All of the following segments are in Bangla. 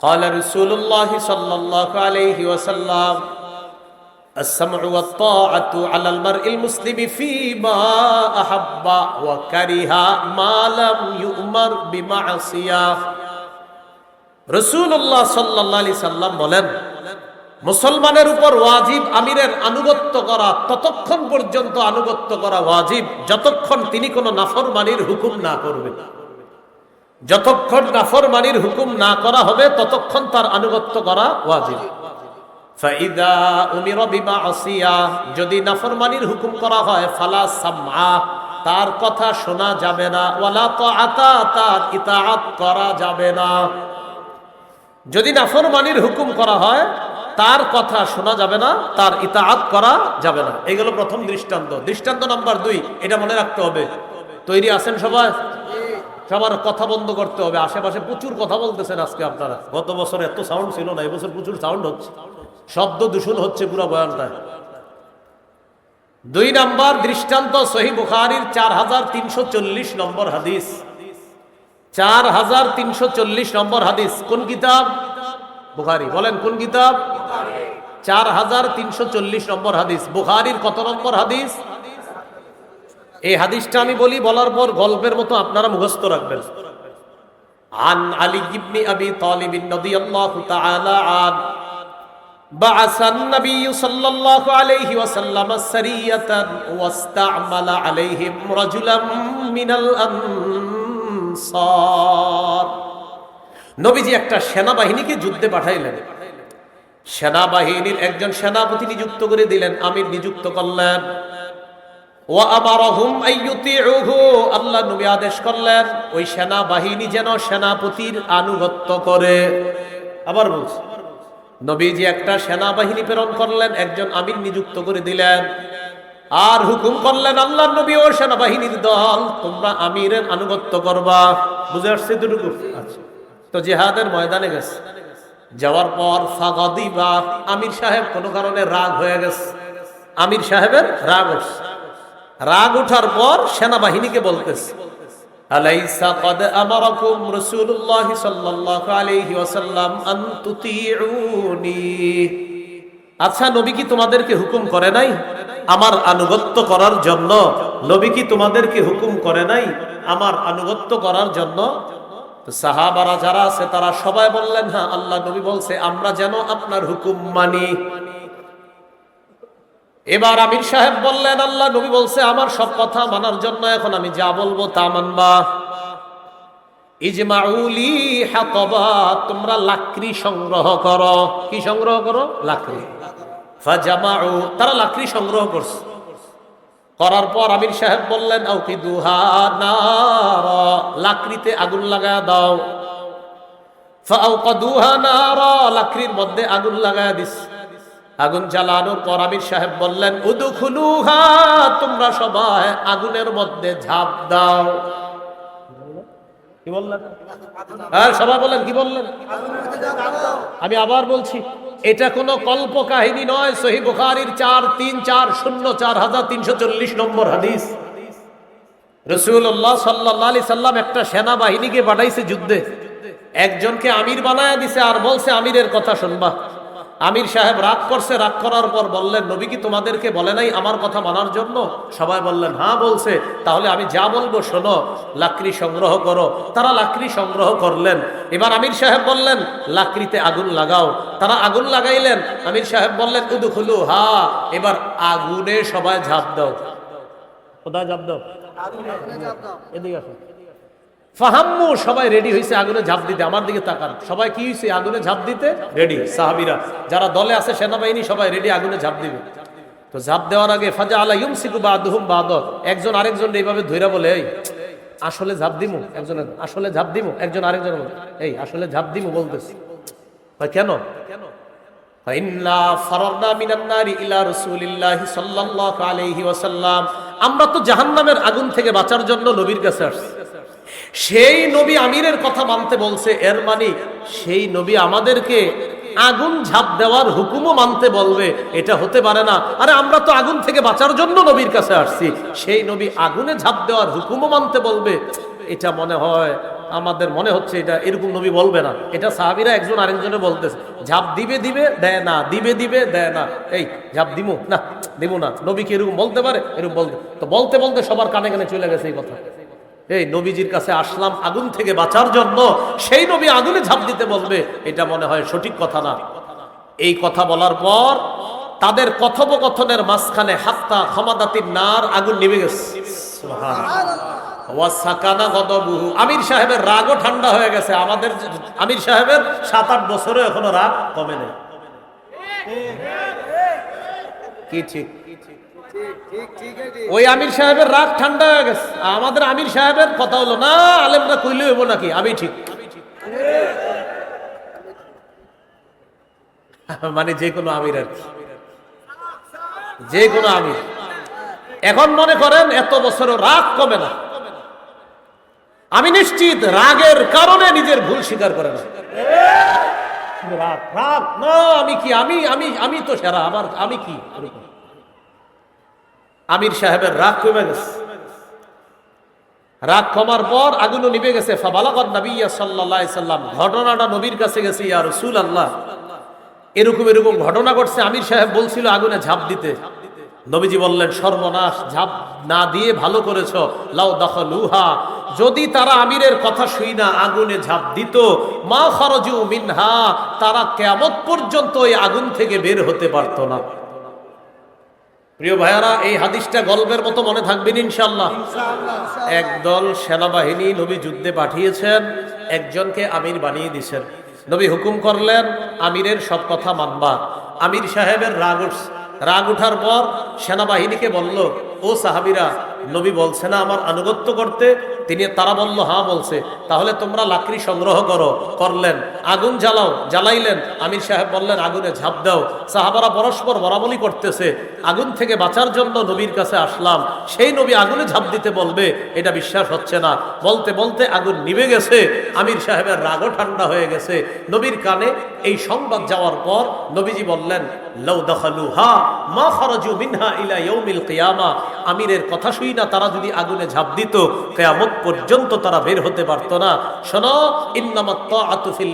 قال رسول الله صلى الله عليه وسلم السمع والطاعة على المرء المسلم فيما أحب وكره ما لم يؤمر بمعصية রসুল্লাহ সাল্লাহ আলি সাল্লাম বলেন মুসলমানের উপর ওয়াজিব আমিরের আনুগত্য করা ততক্ষণ পর্যন্ত আনুগত্য করা ওয়াজিব যতক্ষণ তিনি কোনো নাফরমানির হুকুম না করবেন যতক্ষণ নাফরমানির হুকুম না করা হবে, ততক্ষণ তার আনুগত্য করা ওয়াজিব। যদি নাফরমানির হুকুম করা হয়, ফালা সামা তার কথা শোনা যাবে না। ওয়ালা তো আতা তার ইতাআত করা যাবে না। যদি নাফরমানির হুকুম করা হয়, তার কথা শোনা যাবে না, তার ইতাআত করা যাবে না। এগুলো প্রথম দৃষ্টান্ত। দৃষ্টান্ত নাম্বার দুই, এটা মনে রাখতে হবে। তৈরি আছেন সবাই? সবার কথা বন্ধ করতে হবে আশেপাশে প্রচুর কথা বলতেছেন আজকে আপনারা। গত বছর এত সাউন্ড ছিল না এবছর প্রচুর সাউন্ড হচ্ছে। শব্দ দূষণ হচ্ছে পুরো বয়ানটায়। দুই নাম্বার দৃষ্টান্ত সহি বুখারির চার হাজার তিনশো চল্লিশ নম্বর হাদিস। চার হাজার তিনশো চল্লিশ নম্বর হাদিস। কোন কিতাব? বুখারি। বলেন কোন কিতাব? চার হাজার তিনশো চল্লিশ নম্বর হাদিস। বুখারির কত নম্বর হাদিস? এই হাদিসটা আমি বলি বলার পর গল্পের মতো আপনারা মুখস্থ রাখবেন عن علي بن ابي طالب رضي الله تعالى عنه بعث النبي صلى الله عليه وسلم سرية واستعمل عليهم رجلا من الأنصار নবীজি একটা সেনাবাহিনীকে যুদ্ধে পাঠাইলেন সেনাবাহিনীর একজন সেনাপতি নিযুক্ত করে দিলেন আমির নিযুক্ত করলেন ও আইয়ুতিউহু আল্লাহ নবী আদেশ করলেন, ওই সেনাবাহিনী যেন সেনাপতির আনুগত্য করে। আবার বলছি, নবীজি একটা সেনাবাহিনী প্রেরণ করলেন, একজন আমির নিযুক্ত করে দিলেন। আর হুকুম করলেন আল্লাহ নবী ও সেনাবাহিনীর দল, তোমরা আমিরের আনুগত্য করবা। বুঝে আসছে দুটুকু আচ্ছা। তো জেহাদের ময়দানে গেছে। যাওয়ার পর ফাগাদিবা আমির সাহেব কোনো কারণে রাগ হয়ে গেছে। আমির সাহেবের রাগ উঠছে রাগ উঠার পর সেনাবাহিনীকে বলতেছে, আলাইসা কদ আমারাকুম রাসূলুল্লাহ সাল্লাল্লাহু আলাইহি ওয়াসাল্লাম আন তুতিউনি। আচ্ছা নবী কি তোমাদেরকে হুকুম করে নাই আমার আনুগত্য করার জন্য? নবী কি তোমাদেরকে হুকুম করে নাই আমার আনুগত্য করার জন্য? সাহাবারা যারা আছে, তারা সবাই বললেন হ্যাঁ আল্লাহ নবী বলছে, আমরা যেন আপনার হুকুম মানি। এবার আমির সাহেব বললেন, আল্লাহ নবী বলছে, আমার সব কথা মানার জন্য এখন আমি যা বলব তা মানবা। ইজমাউলি হাতবা, তোমরা লাকড়ি সংগ্রহ করো। কি সংগ্রহ করো? লাকড়ি। ফাজামাউ, তারা লাকড়ি সংগ্রহ করছে। করার পর আমির সাহেব বললেন, আউকিদুহা নারা, লাকড়িতে আগুন লাগায় দাও। ফাউকাদুহা নারা, লাকড়ির মধ্যে আগুন লাগায় দিস আগুন জ্বালানোর পর আমির সাহেব বললেন, উদুখুলুহা, তোমরা সবাই আগুনের মধ্যে ঝাঁপ দাও। কি বললেন? হ্যাঁ সবাই বলেন, কি বললেন? আমি আবার বলছি, এটা কোনো কল্প কাহিনী নয়, সহি বুখারির চার তিন চার শূন্য চার হাজার তিনশো চল্লিশ নম্বর হাদিস। রসুল্লাহ সাল্লাহ আলি সাল্লাম একটা সেনাবাহিনীকে পাঠাইছে যুদ্ধে। একজনকে আমির বানায় দিছে আর বলছে, আমিরের কথা শুনবা। আমির সাহেব রাগ করছে রাগ করার পর বললেন নবী কি তোমাদেরকে বলে নাই আমার কথা মানার জন্য? সবাই বললেন হ্যাঁ বলছে। তাহলে আমি যা বলব শোনো লাকড়ি সংগ্রহ করো। তারা লাকড়ি সংগ্রহ করলেন। এবার আমির সাহেব বললেন লাকড়িতে আগুন লাগাও। তারা আগুন লাগাইলেন। আমির সাহেব বললেন উদুখুলু হা। এবার আগুনে সবাই ঝাঁপ দাও। কোথায় ঝাঁপ দাও? এদিকে ফাহাম্মু, সবাই রেডি হয়েছে আগুনে ঝাঁপ দিতে। আমার দিকে তাকান। সবাই কি হয়েছে আগুনে ঝাঁপ দিতে? রেডি, সাহাবিরা। যারা দলে আছে, সেনাবাহিনী সবাই রেডি, আগুনে ঝাঁপ দিবে। তো ঝাঁপ দেওয়ার আগে ফাজা আলা ইউম সিকু বা আদহুম বা আদহ একজন আরেকজন এইভাবে ধৈরা বলে, এই, আসলে ঝাঁপ দিমু। একজন আসলে ঝাঁপ দিমু। একজন আরেকজন বলে, এই, আসলে ঝাঁপ দিমু, বলতেছি। কেন? কেন আমরা তো জাহান্নামের আগুন থেকে বাঁচার জন্য নবীর কাছে আসছি। সেই নবী আমিরের কথা মানতে বলছে, এর মানে সেই নবী আমাদেরকে আগুন ঝাঁপ দেওয়ার হুকুমও মানতে বলবে, এটা হতে পারে না। আরে আমরা তো আগুন থেকে বাঁচার জন্য নবীর কাছে আসছি। সেই নবী আগুনে ঝাঁপ দেওয়ার হুকুমও মানতে বলবে, এটা মনে হয় আমাদের মনে হচ্ছে এটা এরকম নবী বলবে না। এটা সাহাবিরা একজন আরেকজনে বলতেছে, ঝাঁপ দিবে দিবে, দেয় না, দিবে দিবে, দেয় না। এই, ঝাঁপ দিমু? না দিমু না। নবী কি এরকম বলতে পারে? এরকম বলতে, তো বলতে বলতে সবার কানে কানে চলে গেছে এই কথা। এই নবীজির কাছে আসলাম আগুন থেকে বাঁচার জন্য। সেই নবী আগুনে ঝাঁপ দিতে বলবে, এটা মনে হয় সঠিক কথা না। এই কথা বলার পর তাদের কথোপকথনের মাঝখানে হাত্তা ক্ষমাদাতির নার আগুন নিভে গেছে। আমির সাহেবের রাগও ঠান্ডা হয়ে গেছে। আমাদের আমির সাহেবের সাত আট বছরে এখনও রাগ কমে নেই। কি ঠিক? ওই আমির সাহেবের রাগ ঠান্ডা হয়ে গেছে। আমাদের আমির সাহেবের কথা হলো, না, আলেমরা কইলে হইব নাকি? আমি ঠিক। মানে যে কোনো আমির আর কি। যে কোনো আমির। এখন মনে করেন, এত বছরও রাগ কমে না। আমি নিশ্চিত রাগের কারণে নিজের ভুল স্বীকার করে না। আমি কি, আমি আমি আমি তো সেরা, আমার, আমি কি। আমির সাহেবের রাগ কমে গেছে। রাগ কমার পর আগুনও নিভে গেছে। সাল্লাম, ঘটনাটা নবীর কাছে গেছে, ইয়া রাসূলুল্লাহ। এরকম এরকম ঘটনা ঘটছে, আমির সাহেব বলছিল আগুনে ঝাঁপ দিতে। নবীজি বললেন, সর্বনাশ, ঝাঁপ না দিয়ে ভালো করেছ। লাউ দখলুহা। যদি তারা আমিরের কথা শুই না, আগুনে ঝাঁপ দিত। মা খরজু মিনহা, তারা কেমত পর্যন্ত এই আগুন থেকে বের হতে পারতো না। প্রিয় ভাইয়ারা এই হাদিসটা গল্পের মতো মনে থাকবেন ইনশাল্লাহ একদল সেনাবাহিনী নবী যুদ্ধে পাঠিয়েছেন একজনকে আমির বানিয়ে দিছেন নবী হুকুম করলেন আমিরের সব কথা মানবা। আমির সাহেবের রাগ উঠছে। রাগ উঠার পর সেনাবাহিনীকে বলল ও সাহাবিরা নবী বলছে, না, আমার আনুগত্য করতে। তিনি তারা বলল হ্যাঁ বলছে, তাহলে তোমরা লাকড়ি সংগ্রহ করো, করলেন, আগুন জ্বালাও, জ্বালাইলেন। আমির সাহেব বললেন, আগুনে ঝাঁপ দাও। সাহাবারা পরস্পর বরাবলি করতেছে। আগুন থেকে বাঁচার জন্য নবীর কাছে আসলাম। সেই নবী আগুনে ঝাঁপ দিতে বলবে, এটা বিশ্বাস হচ্ছে না। বলতে বলতে আগুন নিভে গেছে। আমির সাহেবের রাগও ঠান্ডা হয়ে গেছে। নবীর কানে এই সংবাদ যাওয়ার পর নবীজি বললেন লৌ দখালুহা মা খরজু মিনহা ইলা ইয়াউমিল কিয়ামা। আমিরের কথা শুই না তারা যদি আগুনে ঝাঁপ দিত, কিয়ামত পর্যন্ত তারা বের হতে পারতো না। শোনো ইন্নামাত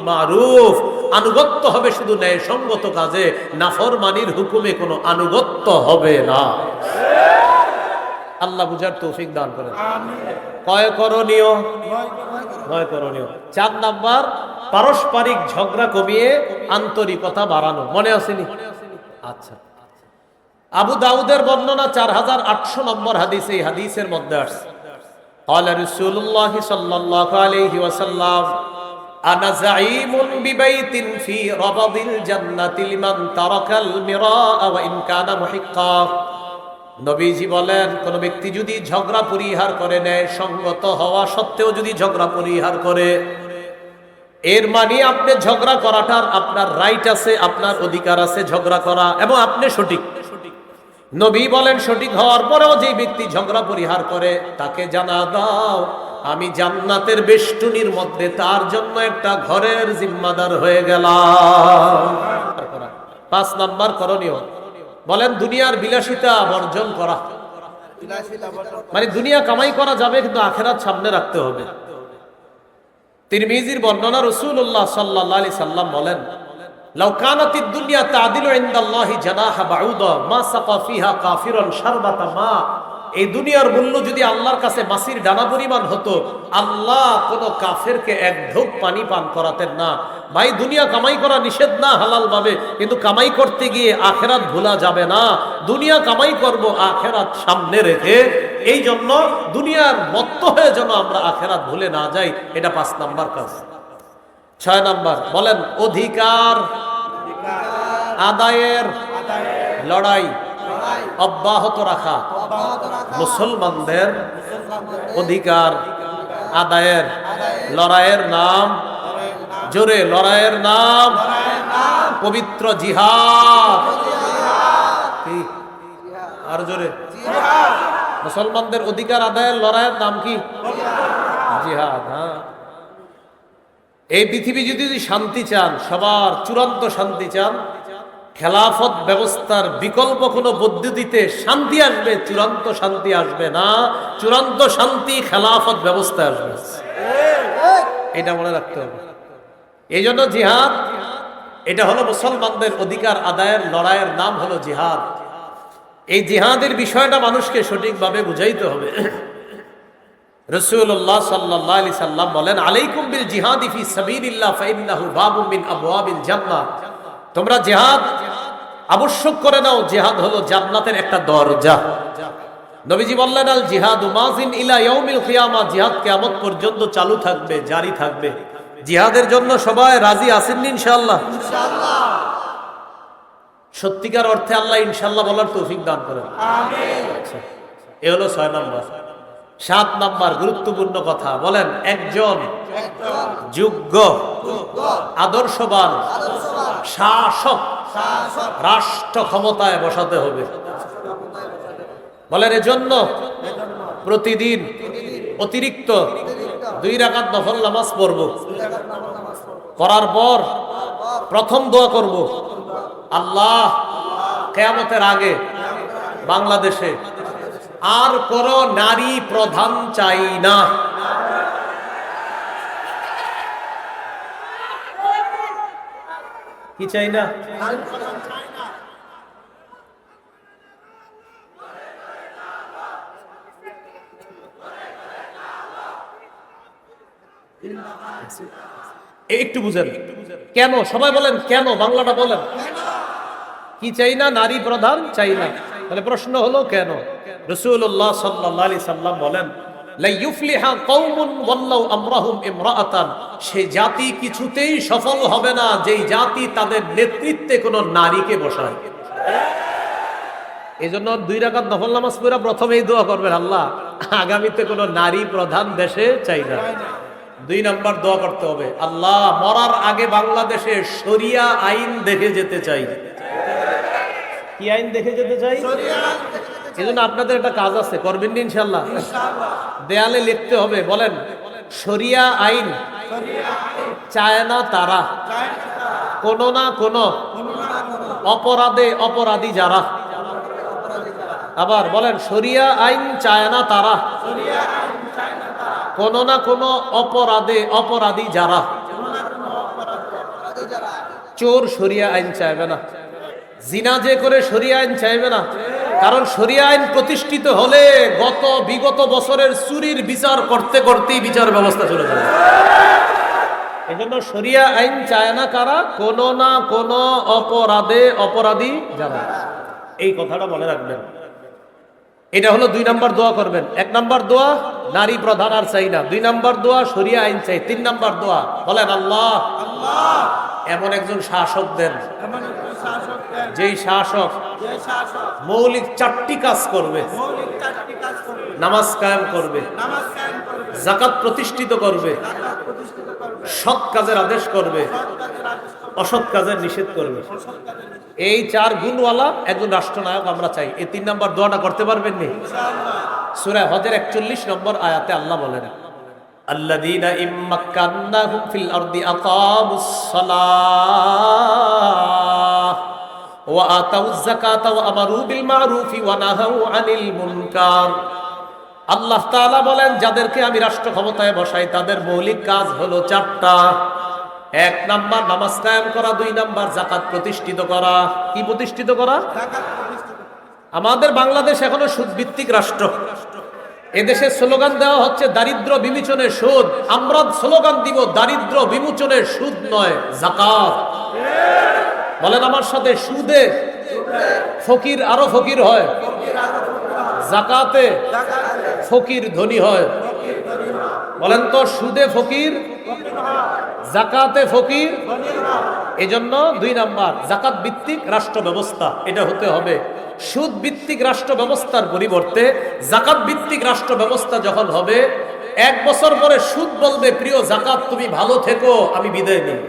মারুফ। আনুগত্য হবে শুধু ন্যায় সঙ্গত কাজে, নাফরমানির হুকুমে কোনো আনুগত্য হবে না। আল্লাহ বুঝার তৌফিক দান করেন। কয় করণীয়? নয় করণীয়? চার নাম্বার, পারস্পরিক ঝগড়া কমিয়ে আন্তরিকতা বাড়ানো। মনে আসেনি আচ্ছা। আবু দাউদের বর্ণনা চার হাজার আটশো নম্বর হাদিস এই হাদিসের মধ্যে আসছে قال رسول الله صلى الله عليه وسلم أنا زعيم ببيت في ربض الجنة لمن ترك المراء وإن كان محقا নবীজি বলেন কোন ব্যক্তি যদি ঝগড়া পরিহার করে নেয় সঙ্গত হওয়া সত্ত্বেও যদি ঝগড়া পরিহার করে এর মানে আপনি ঝগড়া করাটার আপনার রাইট আছে আপনার অধিকার আছে ঝগড়া করা এবং আপনি সঠিক নবী বলেন, সঠিক হওয়ার পরেও যে ব্যক্তি ঝগড়া পরিহার করে, তাকে জানা দাও। আমি জান্নাতের বেষ্টনীর মধ্যে তার জন্য একটা ঘরের জিম্মাদার হয়ে গেলাম। পাঁচ নাম্বার করণীয়, বলেন, দুনিয়ার বিলাসিতা বর্জন করা। মানে দুনিয়া কামাই করা যাবে, কিন্তু আখেরাত সামনে রাখতে হবে। তিনি তিরমিজির বর্ণনা রসুল্লাহ সাল্লাহ আলি সাল্লাম বলেন লাউ কানাতিদ দুনিয়া তাদিলু ইনদাল্লাহি জানাহা বাউদা, মা সাকা ফিহা কাফিরুন শারবাতা মা। এই দুনিয়ার মূল্য যদি আল্লাহর কাছে মাসির ডানা পরিমাণ হতো, আল্লাহ কোন কাফেরকে এক ঢোক পানি পান করাতেন না। ভাই, দুনিয়া কামাই করা নিষেধ না হালাল ভাবে কিন্তু কামাই করতে গিয়ে আখেরাত ভোলা যাবে না। দুনিয়া কামাই করব আখেরাত সামনে রেখে। এই জন্য দুনিয়ার মত্ত হয়ে যেন আমরা আখেরাত ভুলে না যাই, এটা পাঁচ নাম্বার কাজ। ছয় নাম্বার, বলেন, অধিকার আদায়ের লড়াই অব্যাহত রাখা মুসলমানদের অধিকার, আদায়ের লড়াইয়ের নাম, জোরে লড়াইয়ের নাম, পবিত্র জিহাদ। আর জোরে। মুসলমানদের অধিকার, আদায়ের লড়াইয়ের নাম কি? জিহাদ হ্যাঁ। এই পৃথিবী যদি শান্তি চান, সবার চূড়ান্ত শান্তি চান খেলাফত ব্যবস্থার বিকল্প কোনো পদ্ধতিতে শান্তি আসবে, চূড়ান্ত শান্তি আসবে না। চূড়ান্ত শান্তি খেলাফত ব্যবস্থা আসবে। এটা মনে রাখতে হবে। এই জন্য জিহাদ, এটা হলো মুসলমানদের অধিকার আদায়ের লড়াইয়ের নাম হলো জিহাদ। এই জিহাদের বিষয়টা মানুষকে সঠিকভাবে বুঝাইতে হবে। রসুল্লাহ সাল্লাহ আলি সাল্লাম বলেন, আলাইকুম বিল জিহাদ ইফি সাবিলিল্লাহ ফাইন্নাহু বাবু মিন আবওয়াবিল জান্নাহ। তোমরা জেহাদ আবশ্যক করে নাও জেহাদ হলো জান্নাতের একটা দরজা। নবীজি বললেন আল জিহাদ মাজিন ইলা ইয়াউমিল কিয়ামা জিহাদ কিয়ামত পর্যন্ত চালু থাকবে জারি থাকবে। জিহাদের জন্য সবাই রাজি আছেন ইনশাআল্লাহ? সত্যিকার অর্থে আল্লাহ ইনশাআল্লাহ বলার তৌফিক দান করেন। আচ্ছা, এ হলো ছয় নম্বর। সাত নাম্বার গুরুত্বপূর্ণ কথা। বলেন একজন যোগ্য আদর্শবান। শাসক। রাষ্ট্র ক্ষমতায় বসাতে হবে। বলেন এজন্য প্রতিদিন অতিরিক্ত দুই রাকাত নফল নামাজ পড়ব। করার পর প্রথম দোয়া করব আল্লাহ কেয়ামতের আগে বাংলাদেশে আর কোন নারী প্রধান চাই না। কি চাই না? একটু বুঝেন। কেন? সবাই বলেন, কেন? বাংলাটা বলেন। কি চাই না? নারী প্রধান চাই না। তাহলে প্রশ্ন হলো, কেন? রসুল্লাহ সাল্লাহ সাল্লাম বলেন লাইয়ুফলিহা কওমুন ওয়াল্লাউ আমরাহুম ইমরাআতান। সে জাতি কিছুতেই সফল হবে না যেই জাতি তাদের নেতৃত্বে কোনো নারীকে বসায়। এই জন্য দুই রাকাত নফল নামাজ পড়া প্রথমেই দোয়া করবেন আল্লাহ আগামীতে কোনো নারী প্রধান দেশে চাই না। দুই নাম্বার দোয়া করতে হবে আল্লাহ মরার আগে বাংলাদেশে শরিয়া আইন দেখে যেতে চাই। কি আইন দেখে যেতে চাই? এই জন্য আপনাদের একটা কাজ আছে করবেন ইনশাল্লাহ দেয়ালে লিখতে হবে বলেন শরিয়া আইন। চায় না তারা। কোন না কোন অপরাধে অপরাধী যারা। আবার বলেন, শরিয়া আইন চায় না তারা। কোন না কোন অপরাধে অপরাধী যারা। চোর সরিয়া আইন চাইবে না। জিনা যে করে সরিয়া আইন চাইবে না। কারণ শরিয়া আইন প্রতিষ্ঠিত হলে গত বিগত বছরের চুরির বিচার করতে করতেই বিচার ব্যবস্থা চলে যাবে এই জন্য শরিয়া আইন চায় না কারা কোন না কোন অপরাধে অপরাধী যারা এই কথাটা মনে রাখবেন। এটা হলো দুই নাম্বার দোয়া করবেন। এক নাম্বার দোয়া নারী প্রধান আর চাই না। দুই নাম্বার দোয়া শরিয়া আইন চাই। তিন নাম্বার দোয়া বলেন আল্লাহ। এমন একজন শাসক দেন। যেই শাসক মৌলিক চারটি কাজ করবে নামাজ কায়েম করবে জাকাত প্রতিষ্ঠিত করবে সৎ কাজের আদেশ করবে অসৎ কাজের নিষেধ করবে এই চার গুণওয়ালা একজন রাষ্ট্রনায়ক আমরা চাই এই তিন নম্বর দোয়াটা করতে পারবেন নি সুরায় হজের একচল্লিশ নম্বর আয়াতে আল্লাহ বলেন الذين إن مكناهم في الأرض أقاموا الصلاة আল্লাহ বলেন, যাদেরকে আমি রাষ্ট্র ক্ষমতায় বসাই, তাদের মৌলিক কাজ হলো চারটা। এক নাম্বার, নামাজ কায়েম করা। দুই নাম্বার জাকাত প্রতিষ্ঠিত করা। কি প্রতিষ্ঠিত করা? আমাদের বাংলাদেশ এখনও সুদভিত্তিক রাষ্ট্র। এদেশে স্লোগান দেওয়া হচ্ছে, দারিদ্র বিমোচনের সুদ। আমরা স্লোগান দিব, দারিদ্র বিমোচনের সুদ নয় জাকাত বলেন আমার সাথে, সুদে। ফকির আরও ফকির হয়। জাকাতে ফকির ধনী হয়। বলেন তো, সুদে ফকির, জাকাতে ফকির। এজন্য দুই নাম্বার, জাকাত ভিত্তিক রাষ্ট্র ব্যবস্থা, এটা হতে হবে। সুদ ভিত্তিক রাষ্ট্র ব্যবস্থার পরিবর্তে জাকাত ভিত্তিক রাষ্ট্র ব্যবস্থা যখন হবে, এক বছর পরে সুদ বলবে, প্রিয় জাকাত, তুমি ভালো থেকো, আমি বিদায় নিই।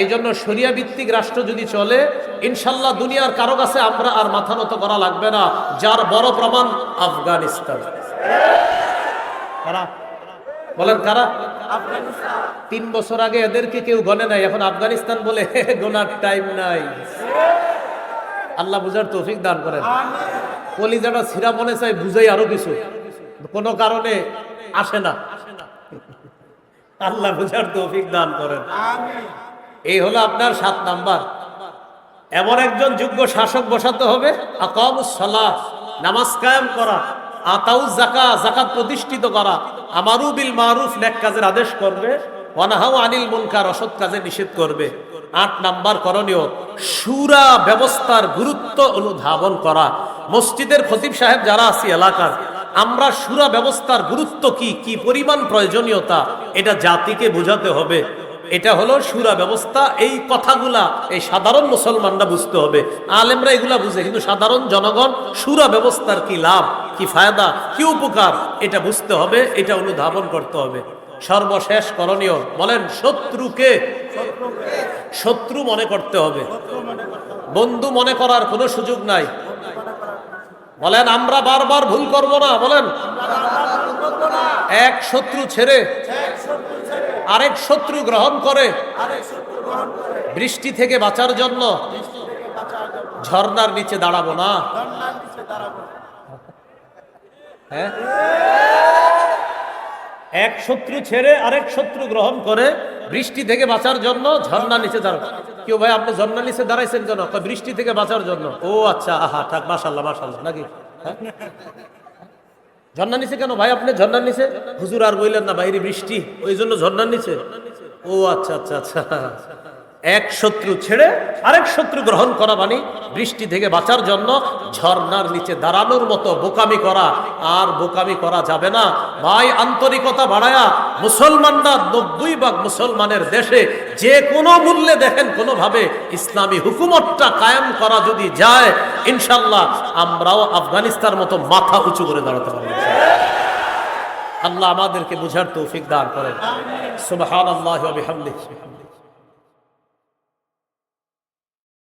এই জন্য শরিয়া ভিত্তিক রাষ্ট্র যদি চলে ইনশাল্লাহ দুনিয়ার কারও কাছে আমরা আর মাথা নত করা লাগবে না যার বড় প্রমাণ আফগানিস্তান। কারা বলেন কারা? তিন বছর আগে এদেরকে কেউ গনে নাই এখন আফগানিস্তান বলে গোনার টাইম নাই। আল্লাহ বুঝার তৌফিক দান করেন। কলিজাটা সিরা মনে চাই বুঝাই আরও কিছু। কোনো কারণে আসে না। আল্লাহ বুঝার তৌফিক দান করেন। এই হলো আপনার সাত নাম্বার। এমন একজন যোগ্য শাসক বসাতে হবে আকামুসলাহ নামাজ কায়েম করা আতাউ জাকা জাকাত প্রতিষ্ঠিত করা, আমারু বিল মারুফ, নেক কাজের আদেশ করবে অনাহাও আনিল মুনকার, অসৎ কাজে নিষেধ করবে। আট নাম্বার করণীয়, সুরা ব্যবস্থার গুরুত্ব অনুধাবন করা। মসজিদের খতিব সাহেব যারা আছি এলাকার, আমরা সুরা ব্যবস্থার গুরুত্ব কি কি পরিমাণ প্রয়োজনীয়তা, এটা জাতিকে বোঝাতে হবে। এটা হলো সুরা ব্যবস্থা। এই কথাগুলা এই সাধারণ মুসলমানরা বুঝতে হবে। আলেমরা এগুলা বুঝে, কিন্তু সাধারণ জনগণ সুরা ব্যবস্থার কি লাভ, কি ফায়দা, কি উপকার, এটা বুঝতে হবে, এটা অনুধাবন করতে হবে। সর্বশেষ করণীয়, বলেন, শত্রুকে শত্রু মনে করতে হবে। বন্ধু মনে করার কোনো সুযোগ নাই। বলেন, আমরা বারবার ভুল করব না, বলেন। এক শত্রু ছেড়ে আরেক শত্রু গ্রহণ করে। বৃষ্টি থেকে বাঁচার জন্য। ঝর্ণার নিচে দাঁড়াবো না। হ্যাঁ? এক শত্রু ছেড়ে আরেক শত্রু গ্রহণ করে বৃষ্টি থেকে বাঁচার জন্য ঝর্ণা নিচে দাঁড়াবো। কেউ ভাই আপনি ঝর্ণা নিচে দাঁড়াইছেন কেন? বৃষ্টি থেকে বাঁচার জন্য। ও আচ্ছা আহা থাক মাসাল্লাহ মাসাল্লাহ নাকি? ঝর্ণার নিচে কেন? ভাই, আপনি ঝর্ণার নিচে হুজুর আর বললেন না, বাইরে বৃষ্টি, ওই জন্য ঝর্ণার নিচে ও আচ্ছা আচ্ছা আচ্ছা। এক শত্রু ছেড়ে আরেক শত্রু গ্রহণ করা মানে বৃষ্টি থেকে বাঁচার জন্য ঝর্ণার নিচে দাঁড়ানোর মতো বোকামি করা। আর বোকামি করা যাবে না। ভাই, আন্তরিকতা বাড়ায়া মুসলমানরা নব্বই ভাগ মুসলমানের দেশে যে কোনো মূল্যে দেখেন, কোনোভাবে ইসলামী হুকুমতটা কায়েম করা যদি যায় ইনশাল্লাহ আমরাও আফগানিস্তান মতো মাথা উঁচু করে দাঁড়াতে পারব। আল্লাহ আমাদেরকে বুঝার তৌফিক দান করেন। সুবহানাল্লাহি ওয়া বিহামদিহি।